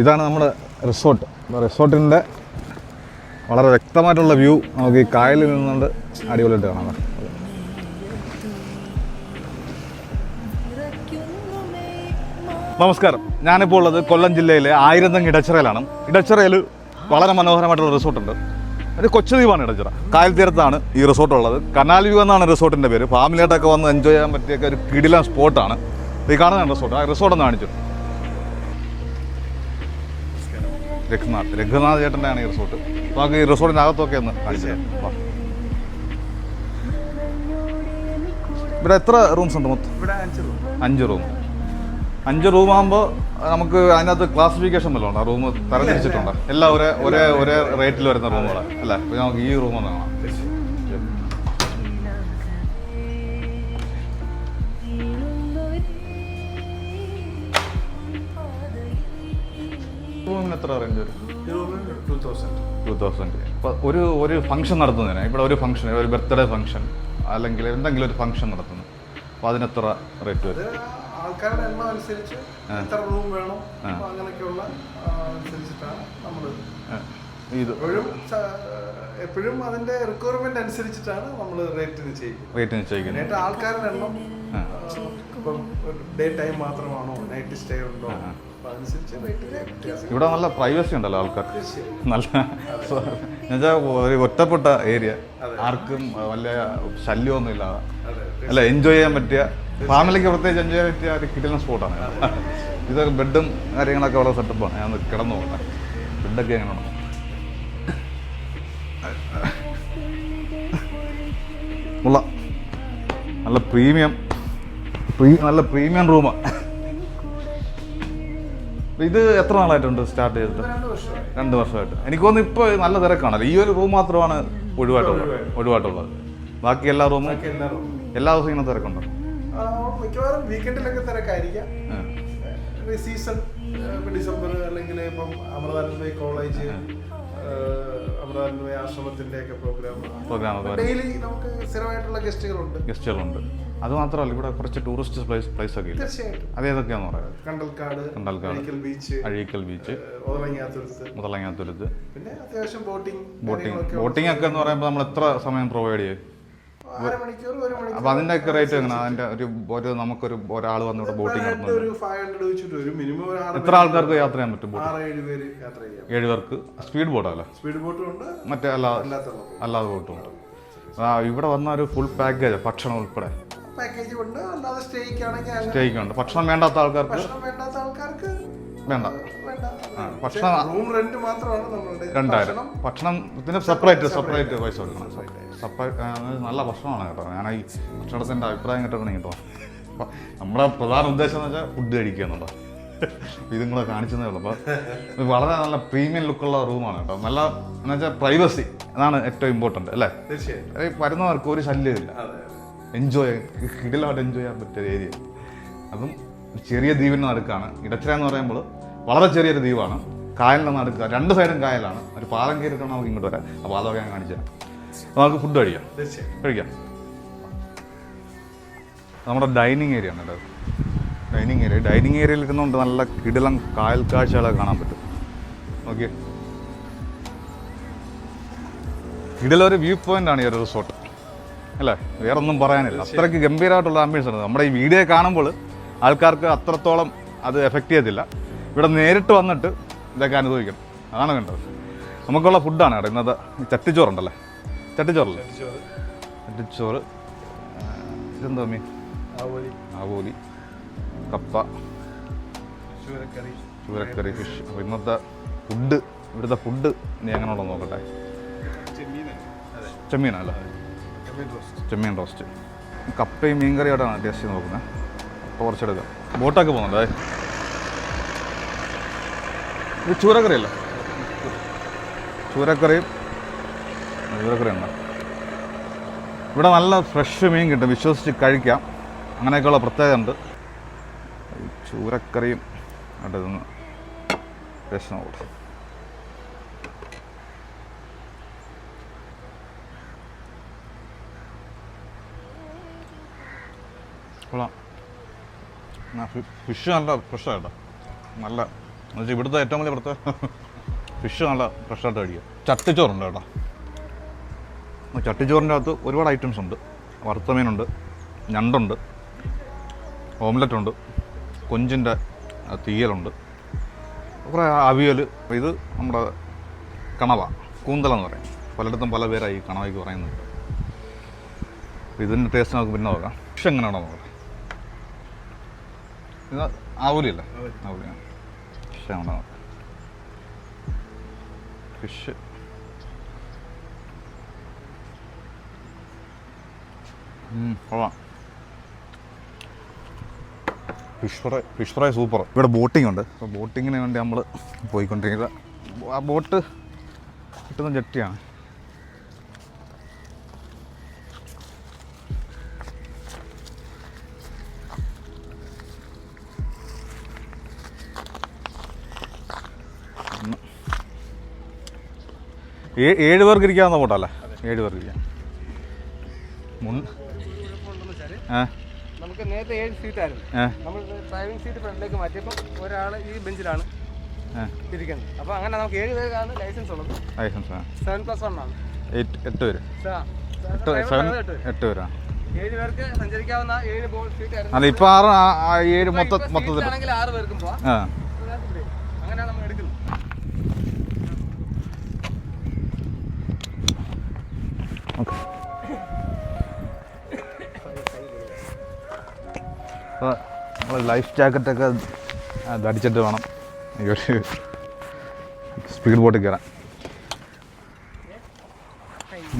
ഇതാണ് നമ്മുടെ റിസോർട്ട്. റിസോർട്ടിന്റെ വളരെ വ്യക്തമായിട്ടുള്ള വ്യൂ നമുക്ക് ഈ കായലിൽ നിന്നുകൊണ്ട് അടിപൊളിയായിട്ട് കാണാം നമസ്കാരം. ഞാനിപ്പോൾ ഉള്ളത് കൊല്ലം ജില്ലയിലെ ആയിരന്തം ഇടച്ചിറയിലാണ്. ഇടച്ചിറയിൽ വളരെ മനോഹരമായിട്ടുള്ള റിസോർട്ടുണ്ട്. അത് കൊച്ചു ദ്വീപാണ് ഇടച്ചിറ. കായൽ തീരത്താണ് ഈ റിസോർട്ട് ഉള്ളത്. കനാൽ വ്യൂ എന്നാണ് റിസോർട്ടിന്റെ പേര്. ഫാമിലിയായിട്ടൊക്കെ വന്ന് എൻജോയ് ചെയ്യാൻ പറ്റിയൊക്കെ ഒരു കിടിലൻ സ്പോട്ടാണ് ഈ കാണുന്ന റിസോർട്ട്. ആ റിസോർട്ട് ഒന്ന് കാണിച്ചു രഘുനാഥ്. രഘുനാഥ് ചേട്ടന്റെ ആണ് ഈ റിസോർട്ട്. നമുക്ക് ഈ റിസോർട്ടിന്റെ അകത്തൊക്കെ ഒന്ന് കാണിച്ചു ഇവിടെ എത്ര റൂംസ് ഉണ്ട് മൊത്തം? ഇവിടെ അഞ്ച് റൂം അഞ്ച് റൂം അഞ്ച് റൂം ആകുമ്പോൾ നമുക്ക് അതിനകത്ത് ക്ലാസിഫിക്കേഷൻ വല്ലതും ഉണ്ടോ? റൂം തരംതിരിച്ചിട്ടുണ്ടോ? എല്ലാം ഒരേ ഒരേ ഒരേ റേറ്റിൽ വരുന്ന റൂമുകളാണ് അല്ലേ? നമുക്ക് ഈ റൂം ഒന്ന് കാണാം. എത്ര റേഞ്ച് വരും? ടൂ തൗസൻഡ് ഇപ്പോൾ ഒരു ഒരു ഫംഗ്ഷൻ നടത്തുന്നതിന് ഇവിടെ ഒരു ഫംഗ്ഷൻ ഒരു ബർത്ത്ഡേ ഫംഗ്ഷൻ അല്ലെങ്കിൽ എന്തെങ്കിലും ഒരു ഫംഗ്ഷൻ നടത്തുന്നു. അപ്പോൾ അതിനെത്ര റേറ്റ് വരും? ആൾക്കാരുടെ എണ്ണം അനുസരിച്ച് എത്ര റൂം വേണം അപ്പൊ അങ്ങനെയൊക്കെയുള്ള അനുസരിച്ചിട്ടാണ് നമ്മൾ ഇത്. എപ്പോഴും എപ്പോഴും അതിന്റെ റിക്വയർമെന്റ് അനുസരിച്ചിട്ടാണ് നമ്മൾ റേറ്റ് നിശ്ചയിക്കുന്നത് റേറ്റ് നിശ്ചയിക്കുന്നത് നേരിട്ട് ആൾക്കാരുടെ എണ്ണം ഇപ്പം ഡേ ടൈം മാത്രമാണോ നൈറ്റ് സ്റ്റേ ഉണ്ടോ ഇവിടെ നല്ല പ്രൈവസി ഉണ്ടല്ലോ ആൾക്കാർക്ക്. നല്ല എന്നുവെച്ചാൽ ഒരു ഒറ്റപ്പെട്ട ഏരിയ ആർക്കും വലിയ ശല്യമൊന്നും ഇല്ലാതെ. അല്ല എൻജോയ് ചെയ്യാൻ പറ്റിയ ഫാമിലിക്ക് പ്രത്യേകിച്ച് എൻജോയ് ചെയ്യാൻ പറ്റിയ ഒരു കിട്ടുന്ന സ്പോട്ടാണ് ഇതൊക്കെ ബെഡും കാര്യങ്ങളൊക്കെ വളരെ സെറ്റപ്പാണ് ഞാൻ കിടന്നു പോകട്ടെ ബെഡൊക്കെ എങ്ങനെയാണ് ഉള്ള. നല്ല പ്രീമിയം നല്ല പ്രീമിയം റൂമാണ് ഇത് എത്ര നാളായിട്ടുണ്ട് സ്റ്റാർട്ട് ചെയ്തിട്ട്? രണ്ട് വർഷമായി രണ്ട് വർഷമായിട്ട്. എനിക്ക് തോന്നുന്നു ഇപ്പോൾ നല്ല തിരക്കാണല്ലോ. ഈ ഒരു റൂം മാത്രമാണ് ഒഴിവായിട്ടുള്ളത്. ഒഴിവായിട്ടുള്ളത്. ബാക്കി എല്ലാ റൂമും എല്ലാ ദിവസവും ഇങ്ങനെ തിരക്കുണ്ടോ? മിക്കവാറും വീക്കെൻഡിലൊക്കെ തിരക്കായിരിക്കാം. സീസൺ ഡിസംബർ അല്ലെങ്കിൽ ഇപ്പം അമൃതാനന്ദ കോളേജ് അമൃതാനന്ദ ആശ്രമത്തിന്റെ ഒക്കെ പ്രോഗ്രാം ഡെയിലി നമുക്ക് സ്ഥിരമായിട്ടുള്ള ഗസ്റ്റുകളുണ്ട് ഗസ്റ്റുകളുണ്ട് അത് മാത്രമല്ല ഇവിടെ കുറച്ച് ടൂറിസ്റ്റ് പ്ലേസ് പ്ലേസ് ഒക്കെ ഇല്ല? അതേതൊക്കെയാന്ന് പറയുന്നത് പറയാം? കണ്ടൽക്കാട് ബീച്ച് അഴീക്കൽ ബീച്ച് മുതലങ്ങാത്തുരുത്ത്. പിന്നെ അത്യാവശ്യം ബോട്ടിംഗ് ബോട്ടിംഗ് ബോട്ടിംഗ് ഒക്കെ എന്ന് പറയുമ്പോൾ നമ്മൾ എത്ര സമയം പ്രൊവൈഡ് ചെയ്യും? അപ്പൊ അതിന്റെ ഒക്കെ റേറ്റ് എങ്ങനെ? അതിന്റെ ഒരു ഒരു നമുക്കൊരു ഒരാൾ വന്ന് ഇവിടെ ബോട്ടിംഗ് നടത്തുന്നത് എത്ര ആൾക്കാർക്ക് യാത്ര ചെയ്യാൻ പറ്റും ബോട്ട് ഏഴ് പേർക്ക്? സ്പീഡ് ബോട്ടല്ലേ സ്പീഡ് ബോട്ടും ഉണ്ട്. മറ്റേ അല്ലാതെ അല്ലാതെ ബോട്ടുമുണ്ട് ആ ഇവിടെ വന്ന ഒരു ഫുൾ പാക്കേജ് ഭക്ഷണം ഉൾപ്പെടെ. പാക്കേജ് ഉണ്ട്. അല്ലാതെ ഭക്ഷണം വേണ്ടാത്ത ആൾക്കാർക്ക് ഭക്ഷണം വേണ്ടാത്ത ആൾക്കാർക്ക് വേണ്ട. ഭക്ഷണം റൂം റെന്റ് മാത്രമാണ് നമ്മളുടെ രണ്ടായിരം. ഭക്ഷണത്തിന് സെപ്പറേറ്റ് സെപ്പറേറ്റ് പൈസ കൊടുക്കണം. സെപ്പറേറ്റ് നല്ല ഭക്ഷണമാണ് കേട്ടോ. ഞാൻ ഈ ഭക്ഷണത്തിന്റെ അഭിപ്രായം കേട്ടോ കേട്ടോ. അപ്പം നമ്മുടെ പ്രധാന ഉദ്ദേശം എന്ന് വെച്ചാൽ ഫുഡ് കഴിക്കുക എന്നുള്ളത് ഇതും കൂടെ കാണിച്ചതേ ഉള്ളൂ. അപ്പോൾ വളരെ നല്ല പ്രീമിയം ലുക്കുള്ള റൂമാണ് കേട്ടോ. നല്ല എന്ന് വെച്ചാൽ പ്രൈവസി അതാണ് ഏറ്റവും ഇമ്പോർട്ടന്റ് അല്ലേ? തീർച്ചയായും വരുന്നവർക്ക് ഒരു ശല്യമില്ല എൻജോയ് കിടിലമായിട്ട് എൻജോയ് ചെയ്യാൻ പറ്റിയ ഏരിയ അപ്പം ചെറിയ ദ്വീപിന്റെ നടുക്കാണ്. ഇടച്ചിര എന്ന് പറയുമ്പോൾ വളരെ ചെറിയൊരു ദ്വീപാണ്. കായലിന്റെ നടുക്ക രണ്ട് സൈഡും കായലാണ്. ഒരു പാലം കയറിയിട്ടാണ് നമുക്ക് ഇങ്ങോട്ട് വരാം. അപ്പോൾ പാലമൊക്കെ ഞാൻ കാണിച്ചു തരാം. നമുക്ക് ഫുഡ് കഴിക്കാം. കഴിക്കാം. നമ്മുടെ ഡൈനിങ് ഏരിയ ആണ് കേട്ടോ. ഡൈനിങ് ഏരിയ ഡൈനിങ് ഏരിയയിൽ ഇരുന്നുകൊണ്ട് നല്ല കിടിലം കായൽ കാഴ്ചകളൊക്കെ കാണാൻ പറ്റും. ഓക്കെ കിടിലൊരു വ്യൂ പോയിന്റ് ആണ് ഈ ഒരു റിസോർട്ട് അല്ലേ? വേറെ ഒന്നും പറയാനില്ല അത്രയ്ക്ക് ഗംഭീരമായിട്ടുള്ള ആംബിയൻസ് ആണ്. നമ്മുടെ ഈ വീഡിയോ കാണുമ്പോൾ ആൾക്കാർക്ക് അത്രത്തോളം അത് എഫക്റ്റ് ചെയ്തില്ല ഇവിടെ നേരിട്ട് വന്നിട്ട് ഇതൊക്കെ അനുഭവിക്കണം. അതാണ് കണ്ടത്. നമുക്കുള്ള ഫുഡാണ് കേട്ടോ. ഇന്നത്തെ ചട്ടിച്ചോറുണ്ടല്ലേ? ചട്ടിച്ചോറല്ലേ? ചോറ് ചട്ടിച്ചോറ്. ഇതെന്താ മീൻ ആവോലി. കപ്പ. ചൂരക്കറി. ചൂരക്കറി ഫിഷ് അപ്പോൾ ഇന്നത്തെ ഫുഡ് ഇവിടുത്തെ ഫുഡ് നീ എങ്ങനെയുള്ള നോക്കട്ടെ. ചെമ്മീനല്ലേ ചെമ്മീൻ റോസ്റ്റ് കപ്പയും മീൻ കറിയോടാണ് ടേസ്റ്റ് ചെയ്ത് നോക്കുന്നത്. അപ്പോൾ കുറച്ചെടുക്കാം. ബോട്ടൊക്കെ പോകുന്നുണ്ടേ? ഇത് ചൂരക്കറി അല്ല ചൂരക്കറിയും ചൂരക്കറി ഉണ്ട്? ഇവിടെ നല്ല ഫ്രഷ് മീൻ കിട്ടും. വിശ്വസിച്ച് കഴിക്കാം. അങ്ങനെയൊക്കെയുള്ള പ്രത്യേകത ഉണ്ട്. ചൂരക്കറിയും അവിടെ നിന്ന് ടേസ്റ്റ് നോക്കട്ടെ കൊള്ളാം. ഫിഷ് നല്ല ഫ്രഷാണ് കേട്ടോ നല്ല എന്നുവെച്ചാൽ ഇവിടുത്തെ ഏറ്റവും വലിയ പ്രത്യേക ഫിഷ് നല്ല ഫ്രഷായിട്ട് കഴിക്കുക ചട്ടിച്ചോറുണ്ട് കേട്ടോ. ചട്ടിച്ചോറിന്റെ അകത്ത് ഒരുപാട് ഐറ്റംസ് ഉണ്ട്. വറുത്ത മീനുണ്ട് ഞണ്ടുണ്ട് ഓംലെറ്റ് ഉണ്ട് കൊഞ്ചിന്റെ തീയലുണ്ട്. കുറേ അവിയൽ ഇത് നമ്മുടെ കണവ കൂന്തലെന്ന് പറയും. പലയിടത്തും പല പേരായി കണവയ്ക്ക് പറയുന്നുണ്ട് ഇതിന്റെ ടേസ്റ്റ് നമുക്ക് പിന്നെ നോക്കാം. ഫിഷ് എങ്ങനെയാണോ നോക്കാം. ഇത് കൊള്ളാം. Fish fry fish fry super. ഇവിടെ ബോട്ടിംഗ് ഉണ്ട്. അപ്പോൾ ബോട്ടിങ്ങിന് വേണ്ടി നമ്മൾ പോയിക്കൊണ്ടിരിക്കുന്നത്. ആ ബോട്ട് കിട്ടുന്ന ജെട്ടിയാണ്. ഏഴ് പേർക്ക് ഇരിക്കാവുന്ന ബോട്ടല്ലേ ഏഴ് പേർക്ക് ഇരിക്കാം നമുക്ക് നേരത്തെ ഏഴ് സീറ്റായിരുന്നു ആയിരുന്നു. നമ്മൾ ഡ്രൈവിംഗ് സീറ്റ് ഫ്രണ്ടിലേക്ക് മാറ്റിയപ്പോൾ ഒരാൾ ഈ ബെഞ്ചിലാണ് ഇരിക്കുന്നത്. അപ്പോൾ അങ്ങനെ നമുക്ക് ഏഴ് പേർക്കാണ് ലൈസൻസ് ഉള്ളത്. ലൈസൻസ് സെവൻ പ്ലസ് വൺ ആണ്. എട്ട് പേര്. എട്ട് പേര്. ഏഴ് പേർക്ക് സഞ്ചരിക്കാവുന്ന ഏഴ് ബോൾ സീറ്റ് അല്ല ഇപ്പം ആറ് ഏഴ് മൊത്ത മൊത്തത്തിൽ ആറ് പേർക്കും പോവാം. നമ്മൾ ലൈഫ് ജാക്കറ്റൊക്കെ ധരിച്ചിട്ട് വേണം. ഈ ഒരു സ്പീഡ് ബോട്ടിൽ കയറാൻ.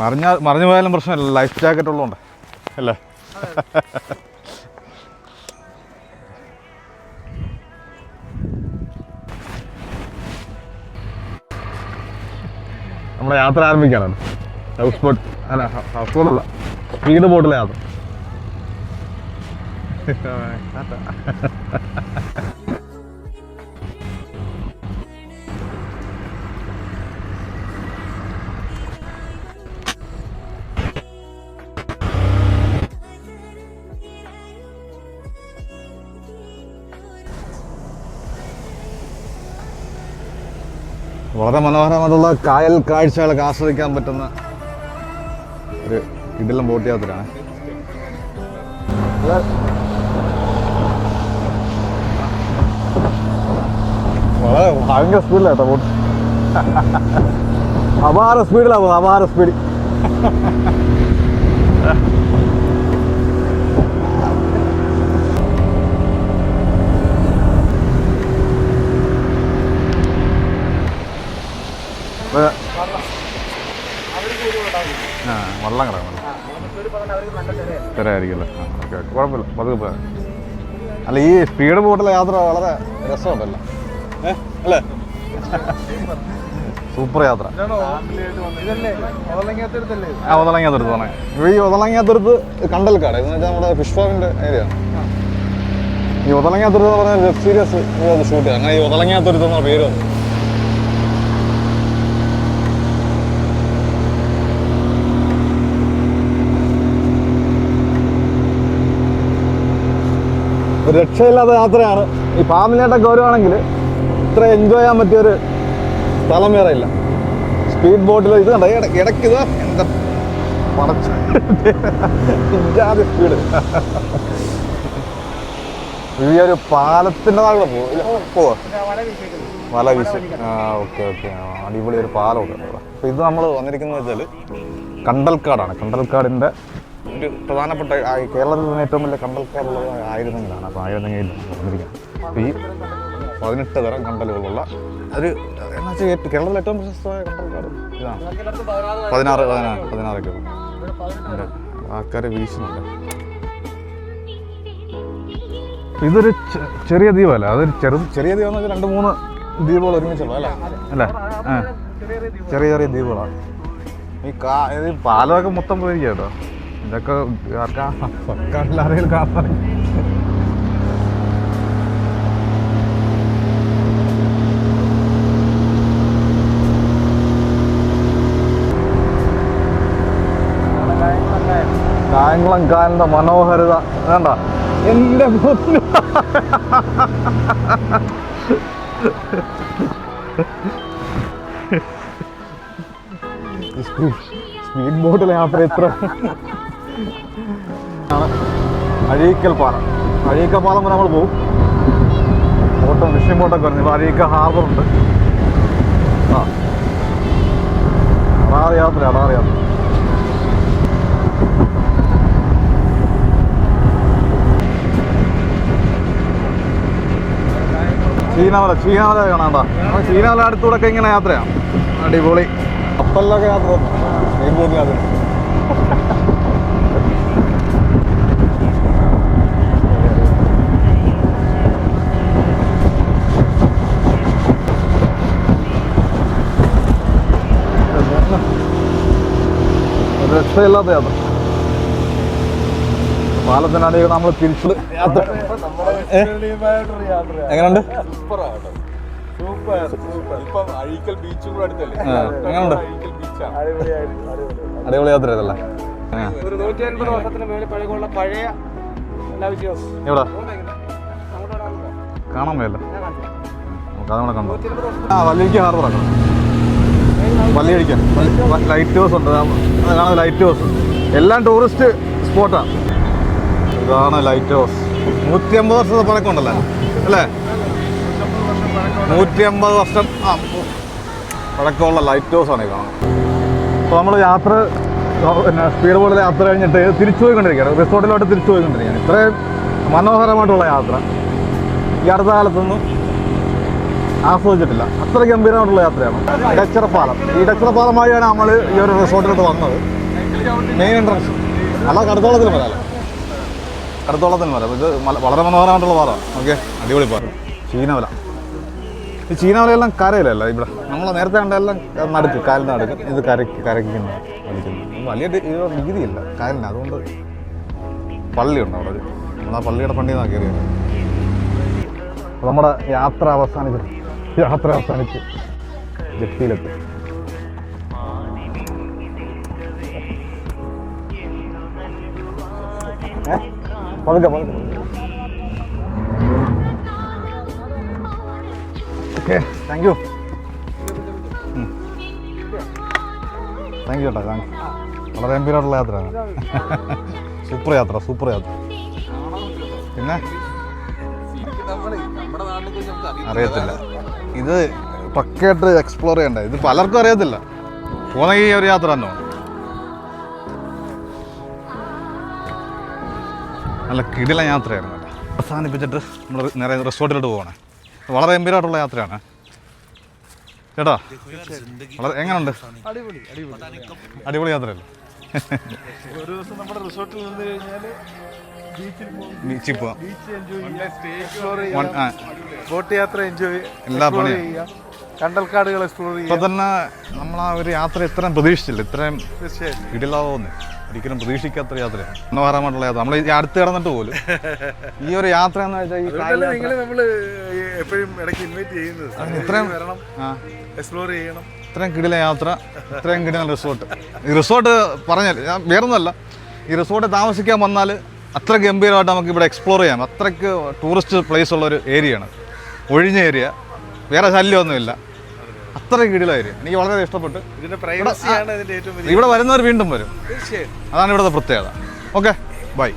മറിഞ്ഞ മറിഞ്ഞു പോയാലും പ്രശ്നമില്ല. ലൈഫ് ജാക്കറ്റ് ഉള്ളതുകൊണ്ട്. അല്ലേ? നമ്മുടെ യാത്ര ആരംഭിക്കാനാണ്. ഹൗസ് ബോട്ട് അല്ല ഹൗസ് ബോട്ടല്ല. സ്പീഡ് ബോട്ടിലെ യാത്ര. വളരെ മനോഹരമായിട്ടുള്ള കായൽ കാഴ്ചകളൊക്കെ ആസ്വദിക്കാൻ പറ്റുന്ന ഒരു ഇതെല്ലാം ബോട്ട് യാത്രയാണ്. വളരെ ഭയങ്കര സ്പീഡിലാട്ടോ ബോട്ട് അപാര സ്പീഡിലാ പോകുന്നത് അപാര സ്പീഡ് ആ വെള്ളം കിടക്കണം കുഴപ്പമില്ല പതുക്കെ അല്ല ഈ സ്പീഡ് ബോട്ടിലെ യാത്ര വളരെ രസമുണ്ടല്ലോ. അല്ലേ? സൂപ്പർ യാത്ര. ആ ഒതളങ്ങാത്തുരുത്ത് പറഞ്ഞേ ഈ ഒതളങ്ങാത്തുരുത്ത് കണ്ടൽക്കാട്. എന്ന് വെച്ചാൽ നമ്മുടെ ഫിഷ് ഫാമിന്റെ ഏരിയ ഈ ഒതളങ്ങാത്തുരുത്ത് എന്ന് പറഞ്ഞ വെബ് സീരീസ് ഷൂട്ട് ചെയ്യാം. അങ്ങനെ ഈ ഒതളങ്ങാത്തുരുത്ത് എന്ന പേര് വന്നു രക്ഷയില്ലാത്ത യാത്രയാണ്. ഈ ഫാമിലിയായിട്ടൊക്കെ വരുവാണെങ്കിൽ ഇത്ര എൻജോയ് ചെയ്യാൻ പറ്റിയൊരു സ്ഥലം വേറെ ഇല്ല. സ്പീഡ് ബോട്ടിൽ ഇത് കണ്ട? ഇടയ്ക്ക് ഇത് എന്താ പടച്ച സ്പീഡ് ഈ ഒരു പാലത്തിന്റെ താഴെ പോവാ വല വീശ്. ആ ഓക്കെ ഓക്കെ അടിപൊളി ഒരു പാലമൊക്കെ അപ്പോൾ ഇത് നമ്മൾ വന്നിരിക്കുന്നത് വെച്ചാൽ കണ്ടൽക്കാടാണ്. കണ്ടൽക്കാടിന്റെ ഒരു പ്രധാനപ്പെട്ട കേരളത്തിൽ തന്നെ ഏറ്റവും വലിയ കണ്ടൽക്കാടുള്ളത് ആയിരുന്നെങ്കിലാണ് അപ്പോൾ ആയിരുന്നെങ്കിൽ വന്നിരിക്കുന്നത്. അപ്പോൾ ഈ പതിനെട്ട് തരം കണ്ടലുകളുള്ള ഒരു എന്നാ വെച്ചാൽ കേരളത്തിലെ ഏറ്റവും പ്രശസ്തമായ കണ്ടൽക്കാട് ഇതാണ് പതിനാറ് പതിനാറ് പതിനാറ് ഉള്ളൂ ഇവിടെ വീശുന്നുണ്ട്. ഇതൊരു ചെറിയ ദ്വീപല്ല? അതൊരു ചെറു ചെറിയ ദ്വീപ് എന്ന് വെച്ചാൽ രണ്ട് മൂന്ന് ദ്വീപുകൾ ഒരുമിച്ചുള്ള അല്ലേ? അല്ലേ? ചെറിയ ചെറിയ ദ്വീപ്. ചെറിയ ചെറിയ ദ്വീപുകളാണ് ഈ കാ പാലമൊക്കെ മൊത്തം പോയിരിക്കാം കേട്ടോ. ഇതൊക്കെ ആർക്കാ? സർക്കാരിൽ ആരെങ്കിലും കാണാൻ കായംകുളം കാലിന്റെ മനോഹരത. വേണ്ട. എന്റെ സ്പീഡ് ബോട്ടിലെ യാത്ര എത്ര അഴീക്കൽ പാലം. അഴീക്കൽ പാലം വരെ നമ്മൾ പോകും ബോട്ടും ഫിഷിംഗ് ബോട്ടൊക്കെ വരുന്നു. ഇപ്പോൾ അഴീക്കൽ ഹാർബർ ഉണ്ട്. ആ. അടാറ് യാത്ര അടാറ് യാത്ര. ചീനാമല ചീനാമല കാണാണ്ട ചീനാമല അടുത്തൂടെ ഒക്കെ ഇങ്ങനെ യാത്രയാണ് അടിപൊളി. അപ്പല്ലൊക്കെ യാത്ര യാത്ര രക്ഷയില്ലാത്ത യാത്ര. പാലത്തിനടിയിൽ നമ്മൾ തിരിച്ചു യാത്ര. എങ്ങനെയുണ്ട് അഴീക്കൽ ബീച്ചും കൂടെ അടുത്തല്ലേ? ആ, എങ്ങനെയുണ്ട് അഴീക്കൽ ബീച്ചാണ് അടിപൊളി യാത്ര ചെയ്തല്ലേ ഒരു നൂറ്റി അൻപത് വർഷത്തിന് പഴയ എവിടെ? കാണാൻ മേല. നമുക്ക് അതുകൂടെ കണ്ടോ? വല്ലിക്ക് ഹാർബറാണ് വല്ലിയടിക്കാൻ ലൈറ്റ് ഹൗസ് ഉണ്ട്. കാണാൻ ലൈറ്റ് ഹൗസ്. എല്ലാം ടൂറിസ്റ്റ് സ്പോട്ടാണ് ഇതാണ് ലൈറ്റ് ഹൗസ്. നൂറ്റി അമ്പത് വർഷത്തെ പഴക്കമുണ്ടല്ലേ. അല്ലേ? നൂറ്റി അമ്പത് വർഷം പഴക്കമുള്ള ലൈറ്റ് ഹൗസ് ആണ് കാണുന്നത്. അപ്പോൾ നമ്മൾ യാത്ര പിന്നെ സ്പീഡ് ബോട്ടിൽ യാത്ര കഴിഞ്ഞിട്ട് തിരിച്ചു പോയിക്കൊണ്ടിരിക്കുകയാണ്. റിസോർട്ടിലോട്ട് തിരിച്ചു പോയിക്കൊണ്ടിരിക്കുകയാണ്. ഇത്രയും മനോഹരമായിട്ടുള്ള യാത്ര. ഈ അടുത്ത കാലത്തൊന്നും ആസ്വദിച്ചിട്ടില്ല. അത്ര ഗംഭീരമായിട്ടുള്ള യാത്രയാണ്. ഇടച്ചിറ പാലം ഈ ഇടച്ചിറ വഴിയാണ് നമ്മൾ ഈ ഒരു റിസോർട്ടിലോട്ട് വന്നത്. മെയിൻ എൻട്രൻസ് അല്ല കടുത്തോളത്തിൽ വരാമല്ലോ കടുത്തോളത്തിന് വരാം. ഇത് വളരെ മനോഹരമായിട്ടുള്ള പാറ. ഓക്കെ അടിപൊളി പാറ. ചീനവല. ഈ ചീനവലയെല്ലാം കരയിലല്ല ഇവിടെ. നമ്മൾ നേരത്തെ കണ്ട എല്ലാം നടുക്ക് കാലിന് നടുക്ക്. ഇത് കരക്ക് കരക്കുന്ന വലിയ രീതിയില്ല. കാലിന്. അതുകൊണ്ട് പള്ളിയുണ്ട് അവിടെ. നമ്മൾ ആ പള്ളിയുടെ പണ്ടിൽ നിന്നാണ് കയറിയത്. നമ്മുടെ യാത്ര അവസാനിച്ചു യാത്ര അവസാനിച്ച് ജെട്ടിയിലെത്തി പതുക്കെ പതുക്കെ okay thank you thank you കേട്ടോ താങ്ക് വളരെ ഗംഭീരമായിട്ടുള്ള യാത്രയാണ്. സൂപ്പർ യാത്ര സൂപ്പർ യാത്ര. പിന്നെ? അറിയത്തില്ല. ഇത് പക്കയായിട്ട് എക്സ്പ്ലോർ ചെയ്യണ്ടേ? ഇത് പലർക്കും അറിയത്തില്ല. പോകുന്ന ഒരു യാത്ര തന്നെ. നല്ല കിടില യാത്രയായിരുന്നു കേട്ടോ. അവസാനിപ്പിച്ചിട്ട് നമ്മൾ നേരെ റിസോർട്ടിലോട്ട് പോകണേ വളരെ ഗംഭീരമായിട്ടുള്ള യാത്രയാണ്. കേട്ടോ? വളരെ എങ്ങനെയുണ്ട് അടിപൊളി യാത്രയല്ലേ? ഒരു ദിവസം നമ്മുടെ റിസോർട്ടിൽ നിന്ന് കഴിഞ്ഞാൽ ബീച്ചിൽ പോവാം. ബോട്ട് യാത്ര എൻജോയ് എല്ലാ പണിയും. കണ്ടൽക്കാടുകൾ എക്സ്പ്ലോർ തന്നെ നമ്മൾ ആ ഒരു യാത്ര ഇത്രയും പ്രതീക്ഷിച്ചില്ല. ഇത്രയും തീർച്ചയായും ഇടിലാവുന്നു ഒരിക്കലും പ്രതീക്ഷിക്കാത്ത യാത്രയാണ് മനോഹരമായിട്ടുള്ള യാത്ര. നമ്മൾ ഈ അടുത്ത് കിടന്നിട്ട് പോലും ഈ ഒരു യാത്ര എന്ന് വെച്ചാൽ ഈ നമ്മൾ എപ്പോഴും ഇടയ്ക്ക് ഇൻവൈറ്റ് ചെയ്യുന്നത്. ഇത്രയും വരണം. ആ. എക്സ്പ്ലോർ ചെയ്യണം. ഇത്രയും കിടില യാത്ര ഇത്രയും കിടില റിസോർട്ട് ഈ റിസോർട്ട് പറഞ്ഞാൽ ഞാൻ വേറൊന്നല്ല ഈ റിസോർട്ട് താമസിക്കാൻ വന്നാൽ അത്ര ഗംഭീരമായിട്ട് നമുക്ക് ഇവിടെ എക്സ്പ്ലോർ ചെയ്യാം. അത്രയ്ക്ക് ടൂറിസ്റ്റ് പ്ലേസ് ഉള്ള ഒരു ഏരിയയാണ് ഒഴിഞ്ഞ ഏരിയ വേറെ ശല്യമൊന്നുമില്ല. അത്ര കിടില എനിക്ക് വളരെ ഇഷ്ടപ്പെട്ടു. ഇതിന്റെ പ്രൈവസിയാണ് ഇതിന്റെ ഏറ്റവും ഇവിടെ വരുന്നവർ വീണ്ടും വരും. തീർച്ചയായും. അതാണ് ഇവിടുത്തെ പ്രത്യേകത. Okay bye